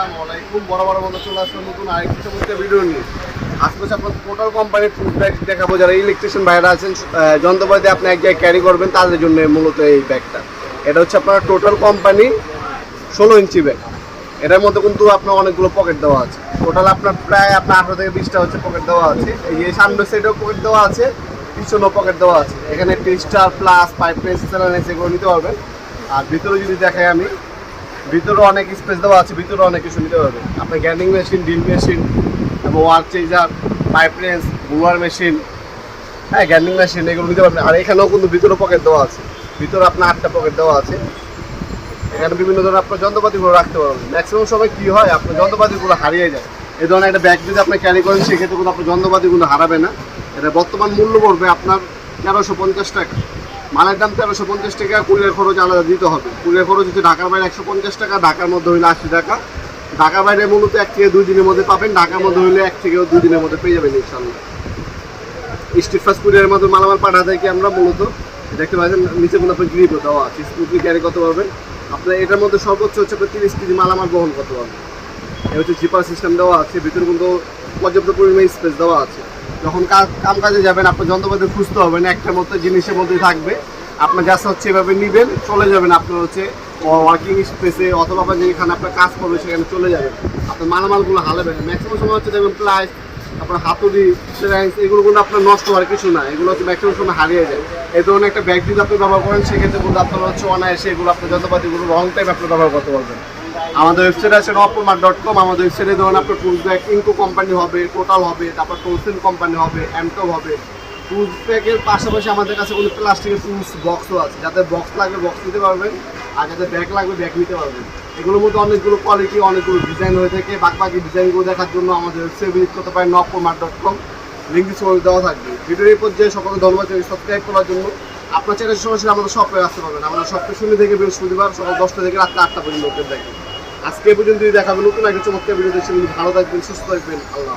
আসসালামু বড় বড় বন্ধু চলে আসলাম নতুন আরেকটি চমৎকার ভিডিও নিয়ে। হচ্ছে আপনার টোটাল কোম্পানির ফুড ব্যাগ দেখাবো। যারা ইলেকট্রিশিয়ান ভাইরা আছেন যন্ত্রপাতি আপনি এক জায়গায় ক্যারি করবেন, তাদের জন্য মূলত এই ব্যাগটা এটা হচ্ছে আপনার টোটাল কোম্পানি ষোলো ইঞ্চি ব্যাগ এটার মধ্যে কিন্তু আপনার অনেকগুলো পকেট দেওয়া আছে। টোটাল আপনার প্রায় আপনার আঠারো থেকে বিশটা হচ্ছে পকেট দেওয়া আছে। এই যে সামনের সাইডেও পকেট দেওয়া আছে, পিছনেও পকেট দেওয়া আছে। এখানে টেস্টার প্লাস পাইপ প্রেস এগুলো নিতে পারবেন। আর ভিতরে যদি দেখাই আমি ভিতরে অনেক স্পেস দেওয়া আছে, ভিতরে অনেক কিছু নিতে পারবেন আপনার গ্যান্ডিং মেশিন ড্রিল মেশিন এবং wire changer pipe wrench blower machine হ্যাঁ গ্যান্ডিং মেশিন এগুলো নিতে পারবেন আর এখানেও কিন্তু ভিতরে পকেট দেওয়া আছে। ভিতরে আপনার আটটা পকেট দেওয়া আছে। এখানে বিভিন্ন ধরনের আপনার যন্ত্রপাতিগুলো রাখতে পারবেন। ম্যাক্সিমাম সময় কী হয়? আপনার যন্ত্রপাতিগুলো হারিয়ে যায়। এই ধরনের একটা ব্যাগ যদি আপনি ক্যারি করেন, সেক্ষেত্রে কিন্তু আপনার যন্ত্রপাতিগুলো হারাবে না। এটা বর্তমান মূল্য পড়বে আপনার তেরোশো পঞ্চাশ টাকা। মালের দাম তেরোশো পঞ্চাশ টাকা কুড়িয়ার খরচ আলাদা দিতে হবে। কুড়িয়ার খরচ হচ্ছে ঢাকার বাইরে একশো পঞ্চাশ টাকা, ঢাকার মধ্যে হইলে আশি টাকা। ঢাকার বাইরে মূলত এক থেকে দুই দিনের মধ্যে পাবেন, ঢাকার মধ্যে হইলে এক থেকে দুই দিনের মধ্যে পেয়ে যাবেন ইনশাল্লাহ স্ট্রিট ফাস্ট মধ্যে মালামাল পাঠা থেকে আমরা মূলত? দেখতে পাচ্ছেন, নিচে কোনো গ্রিপও দেওয়া আছে। স্কুটি ক্যারি করতে পারবেন আপনার এটার মধ্যে সর্বোচ্চ হচ্ছে আপনার তিরিশ কেজি মালামাল বহন করতে পারবেন এ হচ্ছে জিপার সিস্টেম দেওয়া আছে, ভিতরে কিন্তু পর্যাপ্ত পরিমাণে স্পেস দেওয়া আছে। যখন কাজ কাম কাজে যাবেন, আপনার যন্ত্রপাতি খুঁজতে হবে, না একটার মধ্যে জিনিসের মধ্যে থাকবে। আপনার জাস্ট হচ্ছে এভাবে নেবেন, চলে যাবেন আপনার হচ্ছে ওয়ার্কিং স্পেসে অথবা আপনার যেখানে আপনার কাজ করবে, সেখানে চলে যাবেন। আপনার মালামালগুলো হালাবেন। ম্যাক্সিমাম সময় হচ্ছে দেখবেন প্লাস আপনার হাতুড়ি সেরাইন্স এগুলো কিন্তু আপনার নষ্ট হওয়ার কিছু না। এগুলো হচ্ছে ম্যাক্সিমাম সময় হারিয়ে যায়। এই ধরনের একটা ব্যাগ যদি আপনি ব্যবহার করেন, সেক্ষেত্রে কিন্তু আপনার হচ্ছে অনায়াসে এগুলো, আপনার যন্ত্রপাতিগুলো লং টাইম আপনি ব্যবহার করতে পারবেন। আমাদের ওয়েবসাইট আছে নপুরমার ডট কম আমাদের ওয়েবসাইটে ধরুন আপনার টুলস ব্যাগ ইনকো কোম্পানি হবে টোটাল হবে, তারপর টোলসেন কোম্পানি হবে অ্যামটপ হবে। টুলস ব্যাগের পাশাপাশি আমাদের কাছে কোনো প্লাস্টিকের টুলস বক্সও আছে। যাদের বক্স লাগবে বক্স নিতে পারবেন। আর যাদের ব্যাগ লাগবে ব্যাগ নিতে পারবেন। এগুলোর মধ্যে অনেকগুলো কোয়ালিটি অনেকগুলো ডিজাইন হয়ে থাকে। বাকি বাকি ডিজাইনগুলো দেখার জন্য আমাদের ওয়েবসাইট ভিজিট করতে পারেন নপুরমার ডট কম লিঙ্ক ডিসক্রিপশনে দেওয়া থাকবে। ভিডিওর পর্যায়ে সকলে ধন্যবাদ সাবস্ক্রাইব করার জন্য। আপনার চ্যানেল সরাসরি আমাদের শপে আসতে পারবেন। আমরা সপ্তাহে শূন্য থেকে বৃহস্পতিবার সকাল দশটা থেকে রাত্রে আটটা পর্যন্ত থাকি। আজকে পর্যন্ত দেখাবেন নতুন একটা চমৎকার ভিডিও দেখছেন ভালো থাকবেন সুস্থ থাকবেন। আল্লাহ